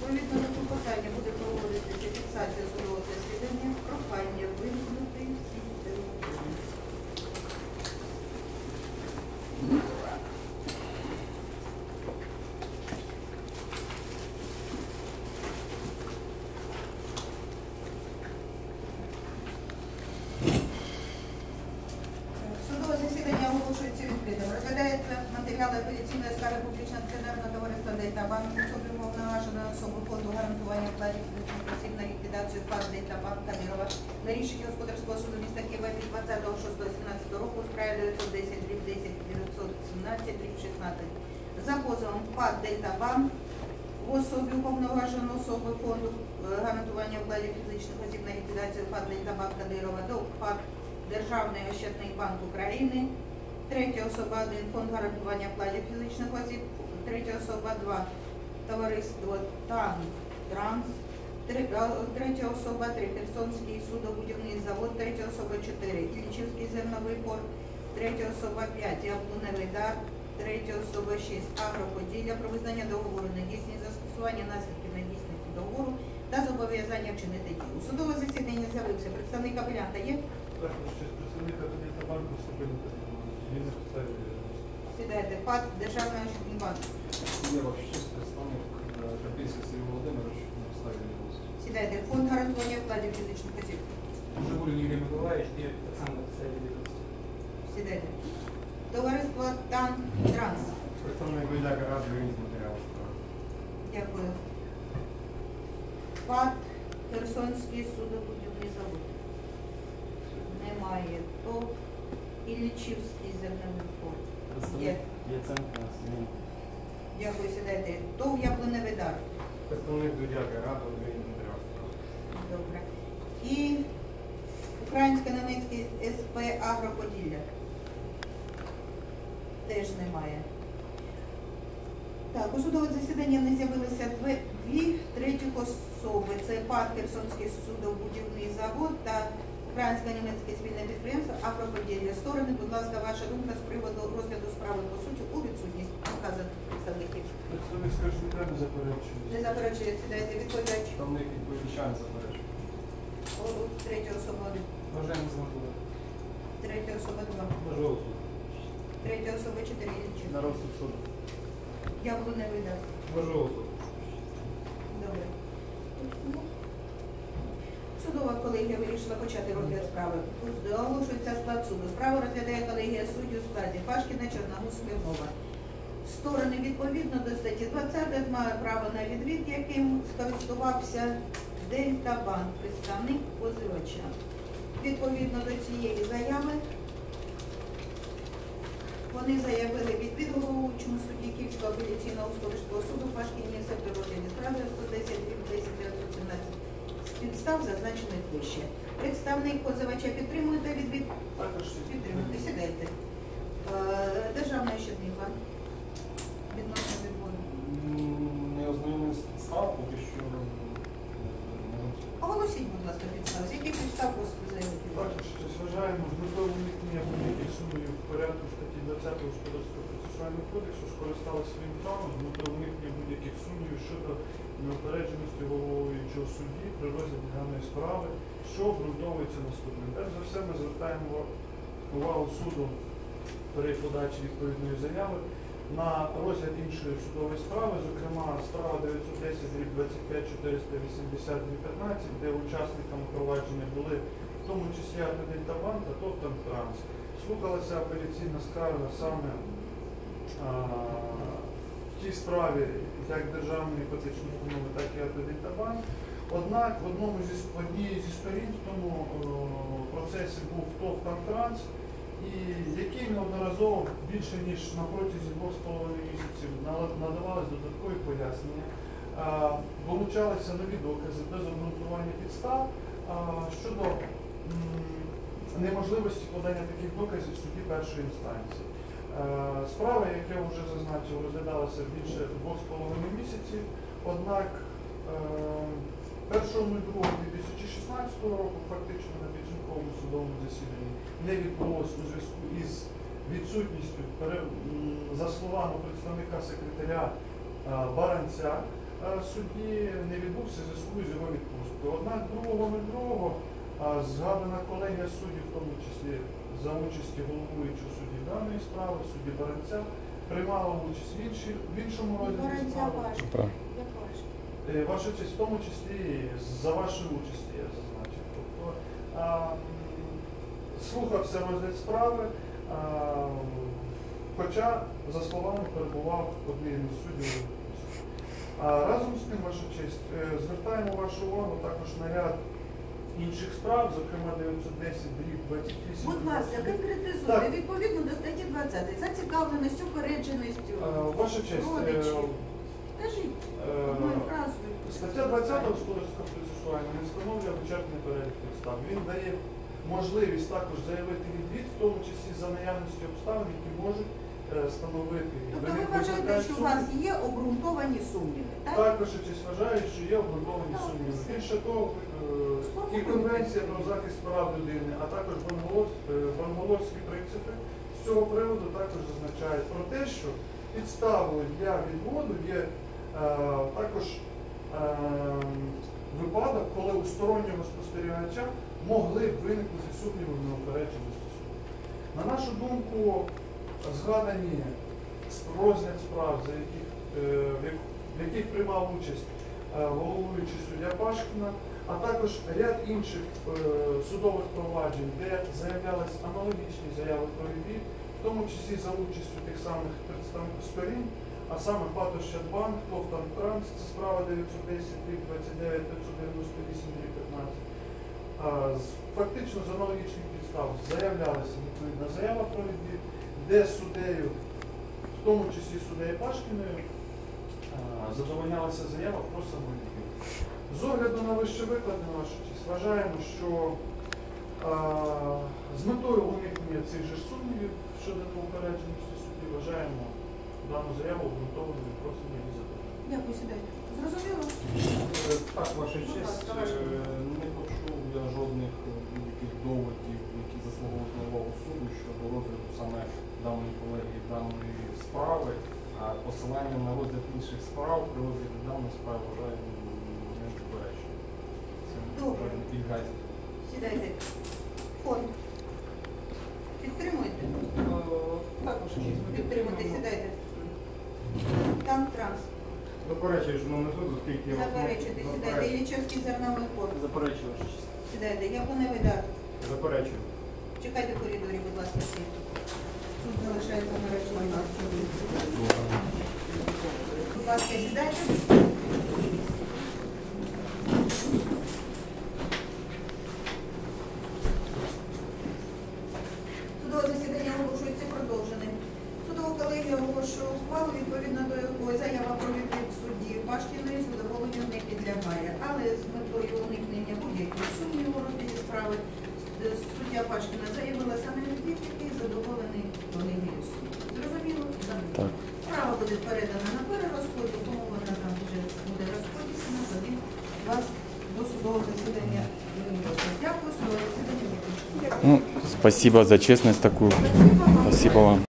我们这个国家的。Дельта Банк Кадирова на рішення господарського суду міста Києва від 20.06.17 року у справі 910 дріб 10 917 дріб 16. За позовом ПАД Дельта Банк в особі уповноваженої особи фонду е, гарантування вкладів фізичних осіб на ліквідацію ПАД Дельта Банк Кадирова до ПАД Державний ощадний банк України, третя особа 1 фонд гарантування вкладів фізичних осіб, третя особа 2 товариство ТАН Транс, третя особа 3 Херсонський судобудівний завод, третя особа 4 Іллічівський зерновий порт, третя особа 5 Яблуневий дар, третя особа 6 Агроподілля про визнання договору недійсність, застосування наслідків недійсності договору та зобов'язання вчинити дію. У судове засідання з'явився представник апелянта є? Також щось представника Кабінету банку вступили Він на. Сідайте, ПАД. Я ваш честь представник Капільський Сергій Володимирович на. Сідайте, фонд гарантування вкладів фізичних осіб. Жигуль Юрій Миколаївич і Олександр Савідович. Сідайте. Товариство ТАН Транс. Представник Гайдака Ради він матеріалу справи. Дякую. ПАД Херсонський судобудівний завод. Немає. То Іллічівський зерновий порт. Є. Яценко Сергій. Дякую, сідайте. ТОВ Яблуневий дар. Представник Дудяка справи. Добре. І Українсько-Немецький СП Агроподілля. Теж немає. Так, у судове засідання не з'явилися дві, третіх особи. Це ПАД Херсонський судобудівний завод та Українсько-Німецьке спільне підприємство Агроподілля. Сторони, будь ласка, ваша думка з приводу розгляду справи по суті у відсутність вказаних представників. Представник скаржника не заперечує. Не заперечує, сідайте відповідач. Відповідача не заперечує. Третя особа один. Бажаємо зможливо. Третя особа два. Пожалуйста. Третя особа чотири. На розсуд суду. Я буду не видав. Пожалуйста. Добре. Судова колегія вирішила почати розгляд справи. Оголошується склад суду. Справу розглядає колегія суддів у складі Пашкіна, Чорногуз, Смірнова. Сторони відповідно до статті 20 мають право на відвід, яким скористувався Дельта Банк, представник позивача. Відповідно до цієї заяви вони заявили відвід головуючому судді Київського апеляційного господарського суду Пашкіні при розгляді справи 110 від 10 917 з підстав зазначених вище. Представник позивача підтримує та відвід підтримуйте, сідайте. Е, Державна щодний. Відносно відводу. Не ознайомлений з поки що е, не можу. Оголосіть, будь ласка, підстав. З яких підстав заявити? Також щось вважаємо з метою уникнення будь-яких сумнівів в порядку статті 20 Господарського процесуального кодексу скористалися своїм правом з метою уникнення будь-яких сумнівів щодо неупередженості головуючого судді при розгляді даної справи, що обґрунтовується наступним. Перш за все, ми звертаємо увагу суду при подачі відповідної заяви на розгляд іншої судової справи, зокрема справа 910 рік 25 480 15, де учасниками провадження були в тому числі Банк та Топтан Транс. Слухалася апеляційна скарга саме а, в тій справі як державної іпотечної установи, так і Банк. Однак в одному зі однієї зі сторін в тому о, процесі був ТОВ «Транс», і який неодноразово більше ніж на протязі двох з половиною місяців нала- надавались додаткові пояснення, долучалися нові докази без обґрунтування підстав щодо неможливості подання таких доказів в суді першої інстанції. Е, Справа, як я вже зазначив, розглядалася більше двох з половиною місяців, однак е, 1.02.2016 року, фактично на підсумковому судовому засіданні, не відбулось у зв'язку із відсутністю, за словами представника секретаря е, Баранця, е, судді не відбувся в зв'язку з його відпусткою. Однак 2.02 а, згадана колегія суддів, в тому числі за участі головуючого судді даної справи, судді Баранця, приймала участь в, іншій, в іншому розгляді Баранця справи. Е, Ваша честь, в тому числі за вашою участі я зазначив. Тобто слухався розгляд справи, хоча, за словами, перебував один із суддів. Разом з тим, ваша честь, е, звертаємо вашу увагу також на ряд інших справ, зокрема 910 дріб 28. Будь ласка, конкретизуйте відповідно до статті 20 зацікавленістю, упередженістю. Е, Ваша честь, е, Родичі. Скажіть одною фразою. Стаття 20 господарського процесуального не встановлює вичерпний перелік підстав. Він дає можливість також заявити відвід, в тому числі за наявності обставин, які можуть е, становити. Тобто ви вважаєте, що у вас є обґрунтовані сумніви, так? Також вважаю, що є обґрунтовані сумніви. Більше того, е, і Конвенція про захист прав людини, а також Банголовські принципи з цього приводу також зазначають про те, що підставою для відводу є е, також е, випадок, коли у стороннього спостерігача могли б виникнути сумніви в неупередженості суду. На нашу думку, згадані розгляд справ, за яких, е, в яких приймав участь е, головуючий суддя Пашкіна, а також ряд інших е, судових проваджень, де заявлялись аналогічні заяви про відвід, в тому числі за участю тих самих сторін, а саме ПАТ Ощадбанк, Тофтан Транс, це справа 910 29 598 рік 15. Фактично з аналогічних підстав заявлялася відповідна заява про відвід, де суддею, в тому числі суддею Пашкіною, задовольнялася заява про самовідвід. З огляду на вище честь, вважаємо, що а, з метою уникнення цих же сумнівів щодо неупередженості судді вважаємо дану заяву обґрунтованою і просимо її задовольнити. Дякую, сідайте. Зрозуміло? Так, ваша честь, ласка, ваша е, не почув я жодних е, будь-яких доводів, які заслуговують на увагу суду щодо розгляду саме даної колегії даної справи, а посилання на розгляд інших справ при розгляді даної справи вважаю не заперечую. Це Добре. не підгазі. Сідайте. Фонд. Підтримуєте? Так, ваша Підтримуйте, сідайте. Там транс. Заперечую, шановний суд, оскільки я вас не- Заперечуйте, сідайте. Заперечую. Іллічевський зерновий фонд. Заперечую, ваша честь. Сідайте. Яблуневий дар. Заперечую. Чекайте в коридорі, будь ласка, всі. Залишається наречення. Будь ласка, сідайте. Судове засідання оголошується продовженим. Судова колегія оголошує ухвалу, відповідно до якої заява про відвід судді Пашкіної задоволенню не підлягає. Але з метою уникнення будь-яких сумнівів у розгляді справи е, суддя Пашкіна заявила саме відвід, який задоволений колегією суду. Зрозуміло? Так. Справа буде передана на перерозподіл, тому вона вже буде розподілена за вас до судового засідання. Дякую, судове засідання. Ну, спасибо за честность такую. Спасибо вам.